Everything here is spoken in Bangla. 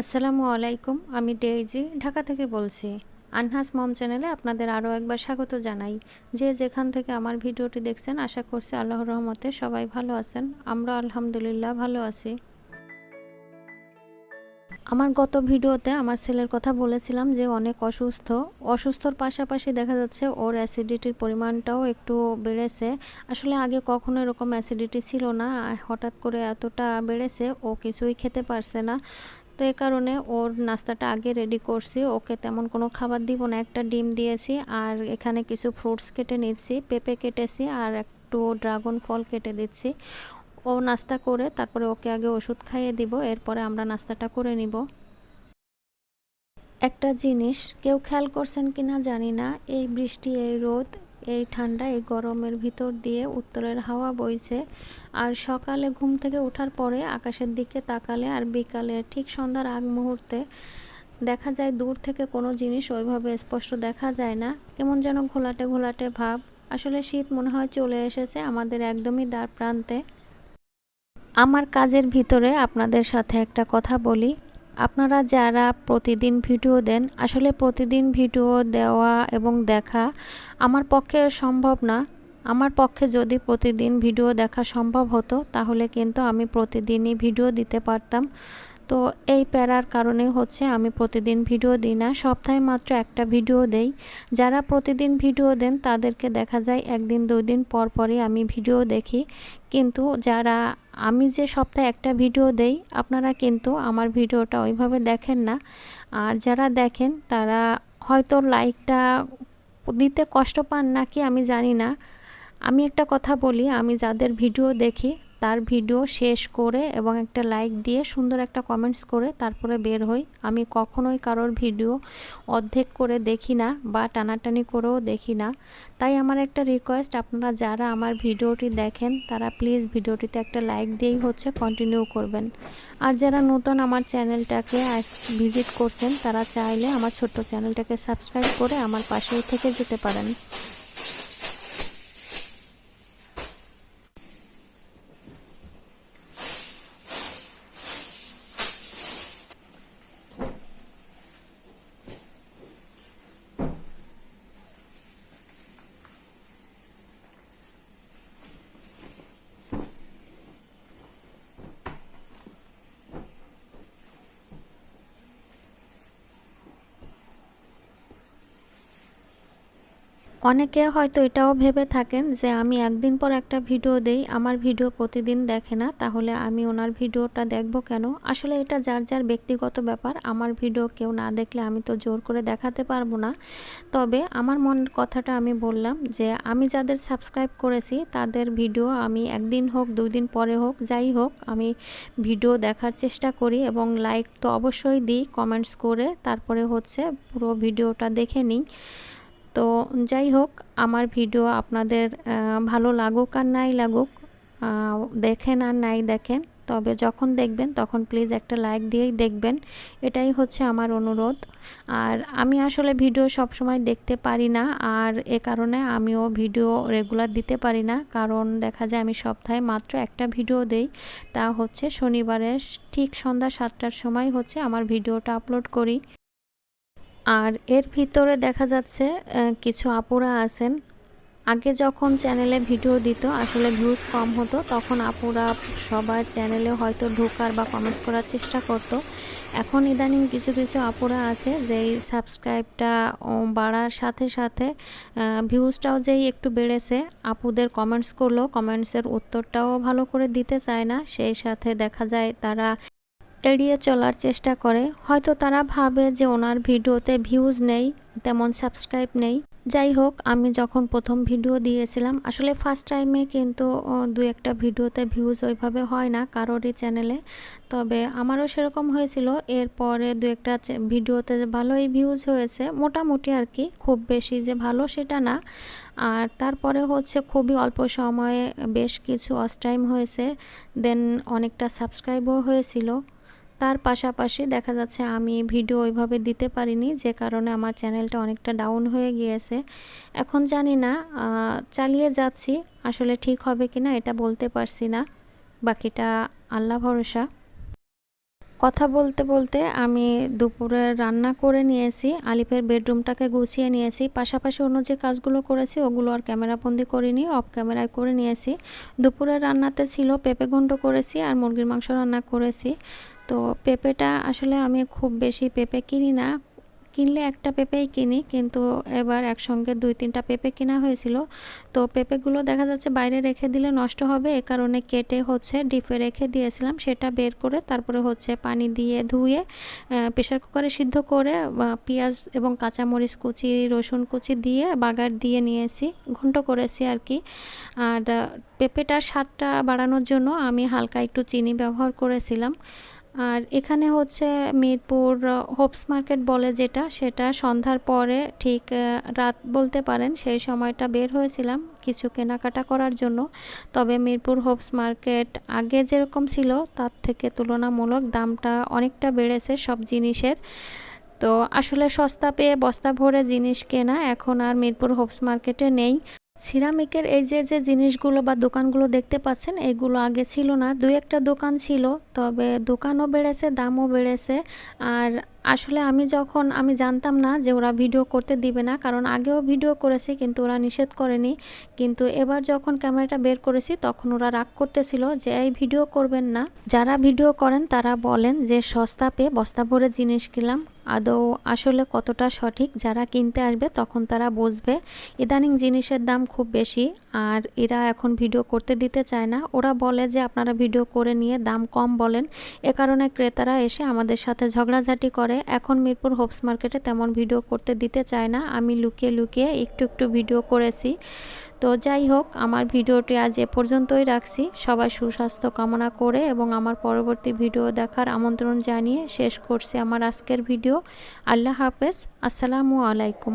আসসালামু আলাইকুম, আমি ডেইজি, ঢাকা থেকে বলছি। আনহাস মম চ্যানেলে আপনাদের আরও একবার স্বাগত জানাই। যে যেখান থেকে আমার ভিডিওটি দেখছেন, আশা করছি আল্লাহর রহমতে সবাই ভালো আছেন। আমরা আলহামদুলিল্লাহ ভালো আছি। আমার গত ভিডিওতে আমার ছেলের কথা বলেছিলাম যে অনেক অসুস্থ। অসুস্থর পাশাপাশি দেখা যাচ্ছে ওর অ্যাসিডিটির পরিমাণটাও একটু বেড়েছে। আসলে আগে কখনো এরকম অ্যাসিডিটি ছিল না। হঠাৎ করে এতটা বেড়েছে, ও কিছুই খেতে পারছে না। তো এ কারণে ওর নাস্তাটা আগে রেডি করছি। ওকে তেমন কোনো খাবার দিব না, একটা ডিম দিয়েছি আর এখানে কিছু ফ্রুটস কেটে নিচ্ছি, পেঁপে কেটেছি আর একটু ড্রাগন ফল কেটে দিচ্ছি। ও নাস্তা করে তারপরে ওকে আগে ওষুধ খাইয়ে দিব, এরপরে আমরা নাস্তাটা করে নিব। একটা জিনিস কেউ খেয়াল করছেন কি না জানি না, এই বৃষ্টি, এই রোদ এই ঠান্ডা, এই গরমের ভিতর দিয়ে উত্তরের হাওয়া বইছে। আর সকালে ঘুম থেকে ওঠার পরে আকাশের দিকে তাকালে আর বিকালে ঠিক সন্ধ্যার আগ মুহূর্তে দেখা যায় দূর থেকে কোনো জিনিস ওইভাবে স্পষ্ট দেখা যায় না। কেমন যেন ঘোলাটে ঘোলাটে ভাব। আসলে শীত মনে হয় চলে এসেছে আমাদের একদমই দ্বার প্রান্তে। আমার কাজের ভিতরে আপনাদের সাথে একটা কথা বলি। আপনারা যারা প্রতিদিন ভিডিও দেন, আসলে প্রতিদিন ভিডিও দেওয়া এবং দেখা আমার পক্ষে সম্ভব না। আমার পক্ষে যদি প্রতিদিন ভিডিও দেখা সম্ভব হতো, তাহলে কিন্তু আমি প্রতিদিনই ভিডিও দিতে পারতাম। তো এই প্যারার কারণে হচ্ছে আমি প্রতিদিন ভিডিও দিই না। সপ্তাহে মাত্র একটা ভিডিও দেই। যারা প্রতিদিন ভিডিও দেন, তাদেরকে দেখা যায় একদিন, দুই দিন পর পরই আমি ভিডিও দেখি। কিন্তু যারা আমি যে সপ্তাহে একটা ভিডিও দেই, আপনারা কিন্তু আমার ভিডিওটা ওইভাবে দেখেন না। আর যারা দেখেন, তারা হয়তো লাইকটা দিতে কষ্ট পান নাকি আমি জানি না। আমি একটা কথা বলি, আমি যাদের ভিডিও দেখি তার ভিডিও শেষ করে এবং একটা লাইক দিয়ে সুন্দর একটা কমেন্টস করে তারপরে বের হই। আমি কখনোই কারোর ভিডিও অর্ধেক করে দেখি না বা টানাটানি করেও দেখি না। তাই আমার একটা রিকোয়েস্ট আপনারা যারা আমার ভিডিওটি দেখেন, তারা প্লিজ ভিডিওটিতে একটা লাইক দিয়েই হচ্ছে কন্টিনিউ করবেন। আর যারা নতুন আমার চ্যানেলটাকে ভিজিট করছেন, তারা চাইলে আমার ছোট্ট চ্যানেলটাকে সাবস্ক্রাইব করে আমার পাশেই থেকে যেতে পারেন। অনেকে হয়তো এটাও ভেবে থাকেন যে আমি একদিন পর একটা ভিডিও দেই, আমার ভিডিও প্রতিদিন দেখে না, তাহলে আমি ওনার ভিডিওটা দেখব কেন? আসলে এটা যার যার ব্যক্তিগত ব্যাপার, আমার ভিডিও কেউ না দেখলে আমি তো জোর করে দেখাতে পারব না। তবে আমার মনের কথাটা আমি বললাম যে আমি যাদের সাবস্ক্রাইব করেছি, তাদের ভিডিও আমি একদিন হোক দুই দিন পরে হোক, যাই হোক, আমি ভিডিও দেখার চেষ্টা করি এবং লাইক তো অবশ্যই দিই, কমেন্টস করে, তারপরে হচ্ছে পুরো ভিডিওটা দেখে নিই। তো যাই হোক, আমার ভিডিও আপনাদের ভালো লাগুক আর নাই লাগুক দেখেন আর নাই দেখেন, তবে যখন দেখবেন তখন প্লিজ একটা লাইক দিয়েই দেখবেন, এটাই হচ্ছে আমার অনুরোধ। আর আমি আসলে ভিডিও সব সময় দেখতে পারি না, আর এ কারণে আমিও ভিডিও রেগুলার দিতে পারি না, কারণ দেখা যায় আমি সপ্তাহে মাত্র একটা ভিডিও দেই, তা হচ্ছে শনিবারে ঠিক সন্ধ্যা সাতটার সময় হচ্ছে আমার ভিডিওটা আপলোড করি। আর এর ভিতরে দেখা যাচ্ছে কিছু আপুরা আছেন। আগে যখন চ্যানেলে ভিডিও দিত, আসলে ভিউজ কম হতো, তখন আপুরা সবার চ্যানেলে হয়তো ঢোকার বা কমেন্টস করার চেষ্টা করতো। এখন ইদানিং কিছু কিছু আপুরা আছে, যেই সাবস্ক্রাইবটা বাড়ার সাথে সাথে ভিউজটাও যেই একটু বেড়েছে, আপুদের কমেন্টস করল কমেন্টসের উত্তরটাও ভালো করে দিতে চায় না। সেই সাথে দেখা যায় তারা এড়িয়ে চলার চেষ্টা করে। হয়তো তারা ভাবে যে ওনার ভিডিওতে ভিউজ নেই, তেমন সাবস্ক্রাইব নেই। যাই হোক, আমি যখন প্রথম ভিডিও দিয়েছিলাম, আসলে ফার্স্ট টাইমে কিন্তু দু একটা ভিডিওতে ভিউজ ওইভাবে হয় না কারোরই চ্যানেলে তবে আমারও সেরকম হয়েছিল, এরপরে দু একটা ভিডিওতে ভালোই ভিউজ হয়েছে, মোটামুটি আর কি, খুব বেশি যে ভালো সেটা না। আর তারপরে হচ্ছে খুবই অল্প সময়ে বেশ কিছু অস টাইম হয়েছে দেন অনেকটা সাবস্ক্রাইবও হয়েছিল। তার পাশাপাশি দেখা যাচ্ছে আমি ভিডিও ওইভাবে দিতে পারিনি, যে কারণে আমার চ্যানেলটা অনেকটা ডাউন হয়ে গিয়েছে। এখন জানি না চালিয়ে যাচ্ছি, আসলে ঠিক হবে কি না এটা বলতে পারছি না, বাকিটা আল্লাহ ভরসা। কথা বলতে বলতে আমি দুপুরে রান্না করে নিয়েছি, আলিফের বেডরুমটাকে গুছিয়ে নিয়েছি, পাশাপাশি অন্য যে কাজগুলো করেছি ওগুলো আর ক্যামেরাবন্দি করিনি, অফ ক্যামেরায় করে নিয়েছি। দুপুরের রান্নাতে ছিল পেঁপে ঘন্ট করেছি আর মুরগির মাংস রান্না করেছি। তো পেঁপেটা আসলে আমি খুব বেশি পেঁপে কিনি না। কিনলে একটা পেঁপেই কিনি, কিন্তু এবার একসঙ্গে দুই তিনটা পেঁপে কেনা হয়েছিল। তো পেঁপেগুলো দেখা যাচ্ছে বাইরে রেখে দিলে নষ্ট হবে, এ কারণে কেটে হচ্ছে ডিপে রেখে দিয়েছিলাম। সেটা বের করে তারপরে হচ্ছে পানি দিয়ে ধুয়ে প্রেশার কুকারে সিদ্ধ করে পেঁয়াজ এবং কাঁচামরিচ কুচি, রসুন কুচি দিয়ে বাগার দিয়ে নিয়েছি ঘন্ট করেছি আর কি। আর পেঁপেটার স্বাদটা বাড়ানোর জন্য আমি হালকা একটু চিনি ব্যবহার করেছিলাম। আর এখানে হচ্ছে মিরপুর হোপস মার্কেট বলে যেটা, সেটা সন্ধ্যার পরে ঠিক রাত বলতে পারেন, সেই সময়টা বের হয়েছিলাম কিছু কেনাকাটা করার জন্য। তবে মিরপুর হোপস মার্কেট আগে যেরকম ছিল, তার থেকে তুলনামূলক দামটা অনেকটা বেড়েছে সব জিনিসের। তো আসলে সস্তা পেয়ে বস্তা ভরে জিনিস কেনা, এখন আর মিরপুর হোপস মার্কেটে নেই। সিরামিকের এই যে যে জিনিসগুলো বা দোকানগুলো দেখতে পাচ্ছেন, এগুলো আগে ছিল না। দুই একটা দোকান ছিল, তবে দোকানও বেড়েছে, দামও বেড়েছে। আর আসলে আমি যখন, আমি জানতাম না যে ওরা ভিডিও করতে দিবে না, কারণ আগেও ভিডিও করেছি কিন্তু ওরা নিষেধ করেনি। কিন্তু এবার যখন ক্যামেরাটা বের করেছি, তখন ওরা রাগ করতেছিল যে, এই ভিডিও করবেন না। যারা ভিডিও করেন, তারা বলেন যে, সস্তা পেয়ে বস্তা ভরে জিনিস কিনলাম। আদৌ আসলে কতটা সঠিক? যারা কিনতে আসবে তখন তারা বুঝবে। ইদানিং জিনিসের দাম খুব বেশি আর এরা এখন ভিডিও করতে দিতে চায় না। ওরা বলে যে আপনারা ভিডিও করে নিয়ে দাম কম বলেন। এ কারণে ক্রেতারা এসে আমাদের সাথে ঝগড়াঝাটি করে। এখন মিরপুর হোপস মার্কেটে তেমন ভিডিও করতে দিতে চায় না। আমি লুকিয়ে লুকিয়ে একটু একটু ভিডিও করেছি। তো যাই হোক, আমার ভিডিওটি আজ এ পর্যন্তই রাখছি। সবাই সুস্বাস্থ্য কামনা করে এবং আমার পরবর্তী ভিডিও দেখার আমন্ত্রণ জানিয়ে শেষ করছি আমার আজকের ভিডিও। আল্লাহ হাফেজ। আসসালামু আলাইকুম।